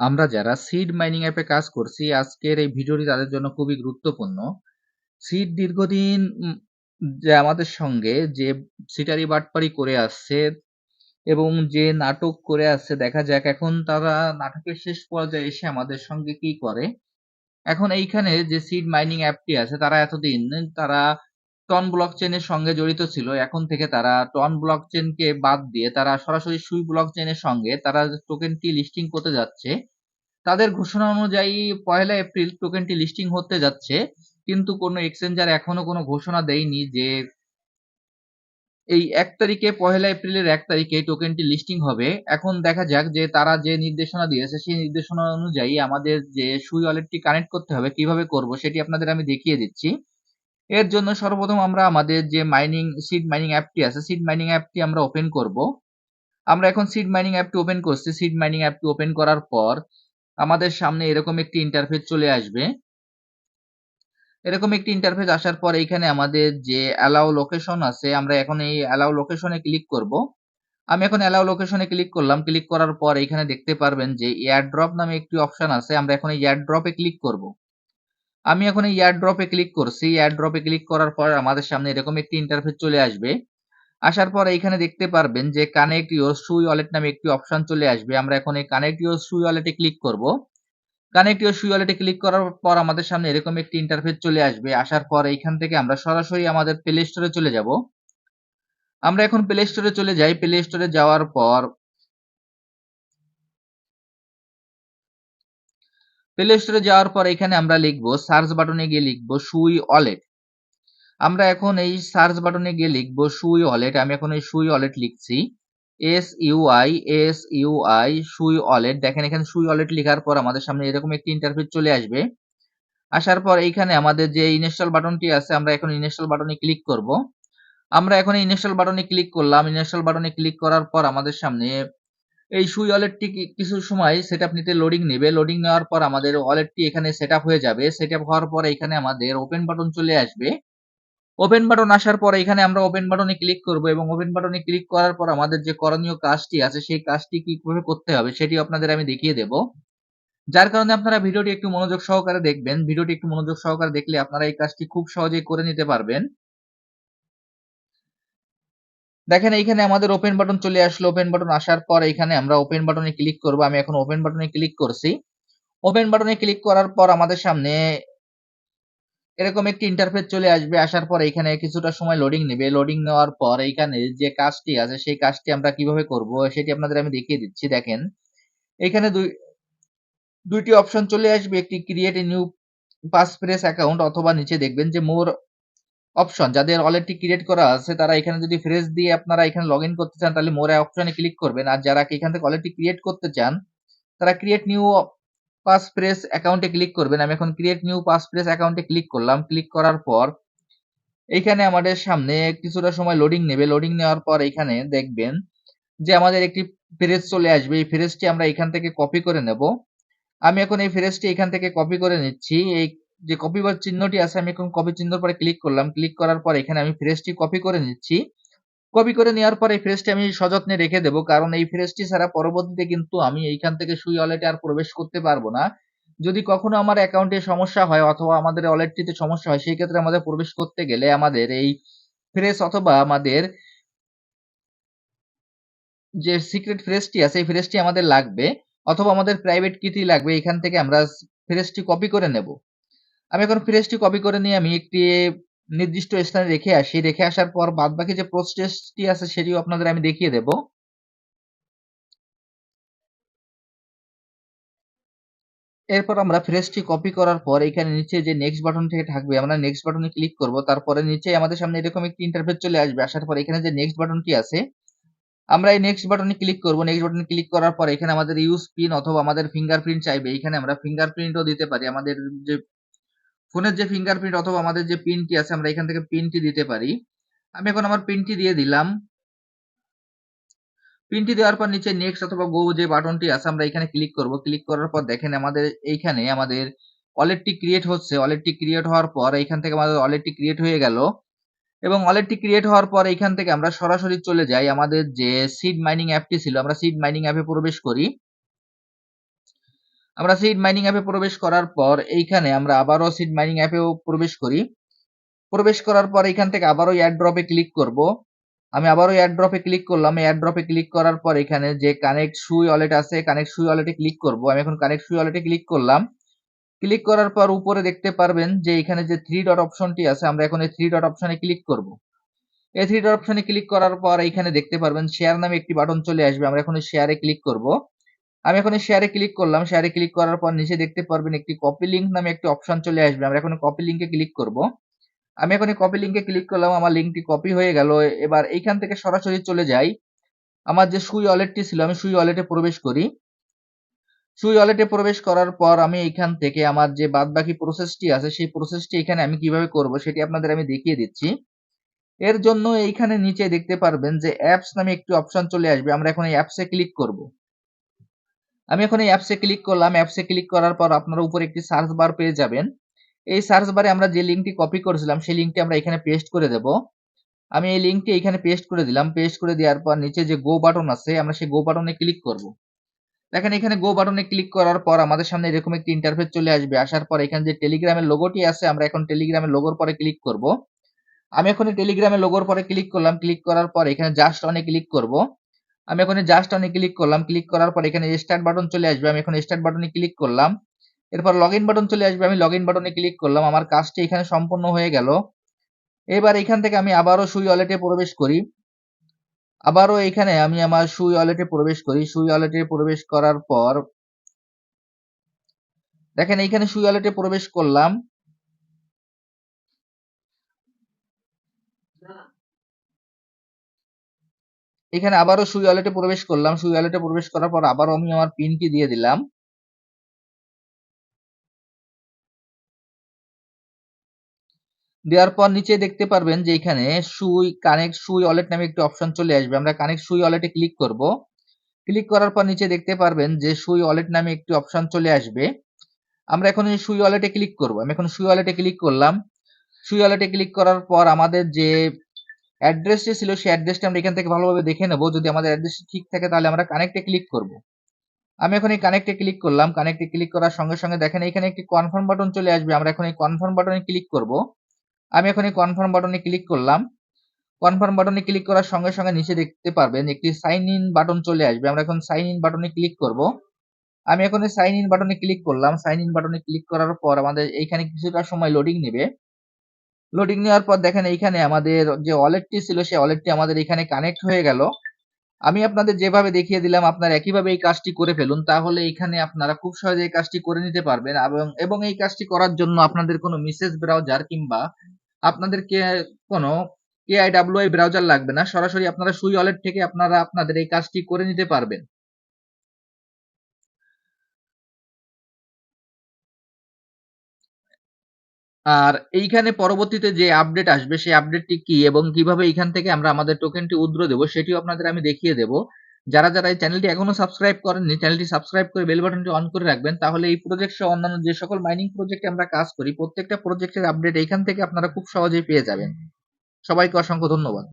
আমরা যারা seed mining অ্যাপে কাজ করছি, আজকের এই ভিডিওটি তাদের জন্য খুবই গুরুত্বপূর্ণ। সিড দীর্ঘদিন যে আমাদের সঙ্গে যে সিটারি বাটপারি করে আসছে এবং যে নাটক করে আসছে, দেখা যাক এখন তারা নাটকের শেষ পর্যায়ে এসে আমাদের সঙ্গে কি করে। এখন এইখানে যে সিড মাইনিং অ্যাপটি আছে, তারা এতদিন তারা টন ব্লকচেনের সঙ্গে জড়িত ছিল। এখন থেকে তারা টন ব্লকচেনকে বাদ দিয়ে তারা সরাসরি সুই ব্লকচেনের সঙ্গে তারা টোকেনটি লিস্টিং করতে যাচ্ছে। তাদের ঘোষণা অনুযায়ী পয়লা এপ্রিল টোকেনটি লিস্টিং হতে যাচ্ছে। কিন্তু কোনো এক্সচেঞ্জার এখনও কোনো ঘোষণা দেয়নি যে এই এক তারিখে পহেলা এপ্রিলের এক তারিখে টোকেনটি লিস্টিং হবে। এখন দেখা যাক যে তারা যে নির্দেশনা দিয়েছে, সেই নির্দেশনা অনুযায়ী আমাদের যে সুই ওয়ালেটটি কানেক্ট করতে হবে, কীভাবে করব, সেটি আপনাদের আমি দেখিয়ে দিচ্ছি। এর জন্য সর্বপ্রথম আমরা আমাদের যে মাইনিং সিড মাইনিং অ্যাপটি আছে সিড মাইনিং অ্যাপটি আমরা ওপেন করব। আমরা এখন সিড মাইনিং অ্যাপটি ওপেন করছি। সিড মাইনিং অ্যাপটি ওপেন করার পর আমাদের সামনে এরকম একটি ইন্টারফেস চলে আসবে। এরকম একটি ইন্টারফেস আসার পর এইখানে আমাদের যে অ্যালাউ লোকেশন আছে, আমরা এখন এই অ্যালাউ লোকেশনে ক্লিক করব। আমি এখন অ্যালাউ লোকেশনে ক্লিক করলাম। ক্লিক করার পর এইখানে দেখতে পারবেন যে এয়ারড্রপ নামে একটি অপশন আছে। আমরা এখন এই এয়ারড্রপে ক্লিক করব। আমি এখন এই এয়ারড্রপে ক্লিক করছি। এয়ারড্রপে ক্লিক করার পর আমাদের সামনে এরকম একটি ইন্টারফেস চলে আসবে। আসার পর এইখানে দেখতে পারবেন যে কানেক্ট ইউর সুই ওয়ালেট নামে একটি অপশন চলে আসবে। আমরা এখন এই কানেক্ট ইউর সুই ওয়ালেটে ক্লিক করব। কানেক্ট ইউর সুই ওয়ালেটে ক্লিক করার পর আমাদের সামনে এরকম একটি ইন্টারফেস চলে আসবে। আসার পর এইখান থেকে আমরা সরাসরি আমাদের প্লে স্টোরে চলে যাব। আমরা এখন প্লে স্টোরে চলে যাই। প্লে স্টোরে যাওয়ার পর প্লে স্টোরে যাওয়ার পর এখানে আমরা লিখব সার্চ বাটনে গিয়ে লিখব সুই ওয়ালেট। আমরা এখন এই সার্চ বাটনে গিয়ে লিখব সুই ওয়ালেট। আমি এখন এই সুই ওয়ালেট লিখছি। S U I S U I Sui wallet দেখেন, এখানে সুই ওয়ালেট লেখার পর আমাদের সামনে এরকম একটি ইন্টারফেস চলে আসবে আসার পর এইখানে আমাদের যে ইনস্টল বাটনটি আছে, আমরা এখন ইনস্টল বাটনে ক্লিক করব আমরা এখন ইনস্টল বাটনে ক্লিক করলাম ইনস্টল বাটনে ক্লিক করার পর আমাদের সামনে এই সুই ওয়ালেটটি কিছু সময় সেট আপ নিতে লোডিং নেবে। লোডিং নেওয়ার পর আমাদের ওয়ালেটটি এখানে সেট হয়ে যাবে। সেট হওয়ার পর এখানে আমাদের ওপেন বাটন চলে আসবে। ওপেন বাটন আসার পর এখানে আমরা ওপেন বাটনে ক্লিক করব এবং ওপেন বাটনে ক্লিক করার পর আমাদের যে করণীয় কাজটি আছে, সেই কাজটি কীভাবে করতে হবে সেটি আপনাদের আমি দেখিয়ে দেব। যার কারণে আপনারা ভিডিওটি একটু মনোযোগ সহকারে দেখবেন। ভিডিওটি একটু মনোযোগ সহকারে দেখলে আপনারা এই কাজটি খুব সহজেই করে নিতে পারবেন। দেখেন এইখানে আমাদের ওপেন বাটন চলে আসলো। ওপেন বাটন আসার পর এখানে আমরা ওপেন বাটনে ক্লিক করব। আমি এখন ওপেন বাটনে ক্লিক করছি। ওপেন বাটনে ক্লিক করার পর আমাদের সামনে এরকম একটি ইন্টারফেস চলে আসবে। আসার পর এখানে কিছুটা সময় লোডিং নেবে। লোডিং নেওয়ার পর এখানে যে কাজটি আছে, সেই কাজটি আমরা কীভাবে করব সেটি আপনাদের আমি দেখিয়ে দিচ্ছি। দেখেন এখানে দুই, দুইটি অপশন চলে আসবে। একটি ক্রিয়েট নিউ পাসপ্রেস অ্যাকাউন্ট অথবা নিচে দেখবেন যে মোর অপশন যাদের অলরেডি ক্রিয়েট করা আছে, তারা এখানে যদি ফ্রেশ দিয়ে আপনারা এখানে লগ করতে চান, তাহলে মোর অপশনে ক্লিক করবেন। আর যারা এখান থেকে অলরেডি ক্রিয়েট করতে চান, তারা ক্রিয়েট নিউ পাস পাসপ্রেস অ্যাকাউন্টে ক্লিক করবেন। আমি এখন ক্রিয়েট নিউ পাস পাসপ্রেস অ্যাকাউন্টে ক্লিক করলাম। ক্লিক করার পর এইখানে আমাদের সামনে কিছুটা সময় লোডিং নেবে। লোডিং নেওয়ার পর এখানে দেখবেন যে আমাদের একটি ফ্রেজ চলে আসবে। এই ফ্রেজটি আমরা এখান থেকে কপি করে নেব। আমি এখন এই ফ্রেজটি এখান থেকে কপি করে নিচ্ছি। এই যে কপি বা চিহ্নটি আছে, আমি এখন কপি চিহ্নর পরে ক্লিক করলাম। ক্লিক করার পর এখানে আমি ফ্রেজটি কপি করে নিচ্ছি। কপি করে নেওয়ার পর এই ফ্রেজটি আমি সযত্নে রেখে দেবো। কারণ এই ফ্রেজটি ছাড়া পরবর্তীতে কিন্তু আমি এইখান থেকে সুই ওয়ালেটে আর প্রবেশ করতে পারব না। যদি কখনো আমার অ্যাকাউন্টে সমস্যা হয় অথবা আমাদের ওয়ালেটটিতে সমস্যা হয়, সেই ক্ষেত্রে আমাদের প্রবেশ করতে গেলে আমাদের এই ফ্রেজ অথবা আমাদের যে সিক্রেট ফ্রেজটি আছে, এই ফ্রেজটি আমাদের লাগবে। অথবা আমাদের প্রাইভেট কিটি লাগবে। এখান থেকে আমরা ফ্রেজটি কপি করে নেব। আমি এখন ফ্রেজটি কপি করে নিয়ে আমি একটি নির্দিষ্ট স্থানে রেখে আসি। রেখে আসার পর বাদবাকি যে প্রসেসটি আছে সেটিও আপনাদের আমি দেখিয়ে দেব। এরপর আমরা ফ্রেজটি কপি করার পর এখানে নিচে যে নেক্সট বাটন থেকে থাকবে, আমরা নেক্সট বাটনে ক্লিক করব। তারপরে নিচে আমাদের সামনে এরকম একটি ইন্টারফেস চলে আসবে। আসার পর এখানে যে নেক্সট বাটনটি আছে, আমরা এই নেক্সট বাটনে ক্লিক করব। নেক্সট বাটনে ক্লিক করার পর এখানে আমাদের ইউজ পিন অথবা আমাদের ফিঙ্গারপ্রিন্ট চাইবে। এখানে আমরা ফিঙ্গারপ্রিন্টও দিতে পারি। আমাদের যে ফোনের যে ফিঙ্গারপ্রিন্ট অথবা আমাদের যে পিনটি আছে, আমরা এখান থেকে পিনটি দিতে পারি। আমি এখন আমার পিনটি দিয়ে দিলাম। পিনটি দেওয়ার পর নিচে নেক্সট অথবা গো যে বাটনটি আছে, আমরা এখানে ক্লিক করব। ক্লিক করার পর দেখেন আমাদের এইখানে আমাদের ওয়ালেটটি ক্রিয়েট হচ্ছে। ওয়ালেটটি ক্রিয়েট হওয়ার পর এইখান থেকে আমাদের ওয়ালেটটি ক্রিয়েট হয়ে গেল। এবং ওয়ালেটটি ক্রিয়েট হওয়ার পর এইখান থেকে আমরা সরাসরি চলে যাই। আমাদের যে সিড মাইনিং অ্যাপটি ছিল, আমরা সিড মাইনিং অ্যাপে প্রবেশ করি। আমরা সিড মাইনিং অ্যাপে প্রবেশ করার পর এইখানে আমরা আবারও সিড মাইনিং অ্যাপেও প্রবেশ করি। প্রবেশ করার পর এখান থেকে আবারও এয়ার ড্রপে ক্লিক করব। আমি আবারও এয়ার ড্রপে ক্লিক করলাম। এয়ার ড্রপে ক্লিক করার পর এখানে যে কানেক্ট সুই ওয়ালেট আছে কানেক্ট সুই ওয়ালেটে ক্লিক করব। আমি এখন কানেক্ট সুই ওয়ালেটে ক্লিক করলাম। ক্লিক করার পর উপরে দেখতে পারবেন যে এখানে যে থ্রি ডট অপশনটি আছে, আমরা এখন এই থ্রি ডট অপশনে ক্লিক করব। এই থ্রি ডট অপশনে ক্লিক করার পর এখানে দেখতে পারবেন শেয়ার নামে একটি বাটন চলে আসবে। আমরা এখন শেয়ারে ক্লিক করব। আমি এখন শেয়ারে ক্লিক করলাম। শেয়ারে ক্লিক করার পর নিচে দেখতে পারবেন একটি কপি লিঙ্ক নামে একটি অপশন চলে আসবে। আমরা এখন কপি লিঙ্কে ক্লিক করব। আমি এখন কপি লিঙ্কে ক্লিক করলাম, আমার লিঙ্কটি কপি হয়ে গেল। এবার এইখান থেকে সরাসরি চলে যাই। আমার যে সুই ওয়ালেটটি ছিল, আমি সুই ওয়ালেটে প্রবেশ করি। সুই ওয়ালেটে প্রবেশ করার পর আমি এখান থেকে আমার যে বাদ বাকি প্রসেসটি আছে, সেই প্রসেসটি এখানে আমি কীভাবে করব, সেটি আপনাদের আমি দেখিয়ে দিচ্ছি। এর জন্য এইখানে নিচে দেখতে পারবেন যে অ্যাপস নামে একটি অপশন চলে আসবে। আমরা এখন এই অ্যাপসে ক্লিক করব। আমি এখন এই অ্যাপসে ক্লিক করলাম। অ্যাপসে ক্লিক করার পর আপনারা উপরে একটি সার্চ বার পেয়ে যাবেন। এই সার্চ বারে আমরা যে লিঙ্কটি কপি করেছিলাম, সেই লিঙ্কটি আমরা এখানে পেস্ট করে দেব। আমি এই লিঙ্কটি এখানে পেস্ট করে দিলাম। পেস্ট করে দেওয়ার পর নিচে যে গো বাটন আছে, আমরা সেই গো বাটনে ক্লিক করব। দেখেন এখানে গো বাটনে ক্লিক করার পর আমাদের সামনে এরকম একটি ইন্টারফেস চলে আসবে। আসার পর এখানে যে টেলিগ্রামের লোগোটি আছে, আমরা এখন টেলিগ্রামের লোগোর পরে ক্লিক করব। আমি এখন টেলিগ্রামের লোগোর পরে ক্লিক করলাম। ক্লিক করার পর এখানে জাস্ট অনে ক্লিক করব। আমি এখন জাস্ট অনে ক্লিক করলাম। ক্লিক করার পর এখানে স্টার্ট বাটন চলে আসবে। আমি এখন স্টার্ট বাটনে ক্লিক করলাম। এরপর লগ বাটন চলে আসবে। আমি লগ বাটনে ক্লিক করলাম। আমার কাজটি এখানে সম্পূর্ণ হয়ে গেল। এবার এখান থেকে আমি আবারও সুই ওয়ালেটে প্রবেশ করি। আবারও এখানে আমি আমার সুই ওয়ালেটে প্রবেশ করি। সুই ওয়ালেটে প্রবেশ করার পর দেখেন এইখানে সুই ওয়ালেটে প্রবেশ করলাম। এখানে আবারও সুই ওয়ালেটে প্রবেশ করলাম। সুই ওয়ালেটে প্রবেশ করার পর আবারও আমি আমার পিনটি দিয়ে দিলাম। দেওয়ার পর নিচে দেখতে পারবেন যে এখানে সুই কানেক্ট সুই ওয়ালেট নামে একটি অপশন চলে আসবে। আমরা কানেক্ট সুই ওয়ালেটে ক্লিক করব। ক্লিক করার পর নিচে দেখতে পারবেন যে সুই ওয়ালেট নামে একটি অপশন চলে আসবে। আমরা এখন এই সুই ওয়ালেটে ক্লিক করব। আমি এখন সুই ওয়ালেটে ক্লিক করলাম। সুই ওয়ালেটে ক্লিক করার পর আমাদের যে অ্যাড্রেসটি ছিল, সেই অ্যাড্রেসটা আমরা এখান থেকে ভালোভাবে দেখে নেব। যদি আমাদের অ্যাড্রেসটি ঠিক থাকে, তাহলে আমরা কানেক্টে ক্লিক করব। আমি এখন এই কানেক্টে ক্লিক করলাম। কানেক্টে ক্লিক করার সঙ্গে সঙ্গে দেখেন, এখানে একটি কনফার্ম বাটন চলে আসবে। আমরা এখন এই কনফার্ম বাটনে ক্লিক করব। আমি এখন এই কনফার্ম বাটনে ক্লিক করলাম। কনফার্ম বাটনে ক্লিক করার সঙ্গে সঙ্গে নিচে দেখতে পারবেন, একটি সাইন ইন বাটন চলে আসবে। আমরা এখন সাইন ইন বাটনে ক্লিক করব। আমি এখন সাইন ইন বাটনে ক্লিক করলাম। সাইন ইন বাটনে ক্লিক করার পর আমাদের এইখানে কিছুটা সময় লোডিং নেবে। লোডিং নেওয়ার পর দেখেন এইখানে আমাদের যে ওয়ালেটটি ছিল, সেই ওয়ালেটটি আমাদের এখানে কানেক্ট হয়ে গেল। আমি আপনাদের যেভাবে দেখিয়ে দিলাম, আপনারা একইভাবে এই কাজটি করে ফেলুন, তাহলে এখানে আপনারা খুব সহজে এই কাজটি করে নিতে পারবেন। এবং এবং এই কাজটি করার জন্য আপনাদের কোনো মেসেজ ব্রাউজার কিংবা আপনাদেরকে কোনো কেআইডাব্লিউআই ব্রাউজার লাগবে না। সরাসরি আপনারা সুই ওয়ালেট থেকে আপনারা আপনাদের এই কাজটি করে নিতে পারবেন। আর এইখানে পরবর্তীতে যে আপডেট আসবে, সেই আপডেটটি কি এবং কীভাবে এইখান থেকে আমরা আমাদের টোকেনটি উদ্র দেব, সেটিও আপনাদের আমি দেখিয়ে দেব। যারা যারা এই চ্যানেলটি এখনও সাবস্ক্রাইব করেননি চ্যানেলটি সাবস্ক্রাইব করে বেল বাটনটি অন করে রাখবেন, তাহলে এই প্রজেক্ট সহ অন্যান্য যে সকল মাইনিং প্রজেক্টে আমরা কাজ করি, প্রত্যেকটা প্রজেক্টের আপডেট এইখান থেকে আপনারা খুব সহজেই পেয়ে যাবেন। সবাইকে অসংখ্য ধন্যবাদ।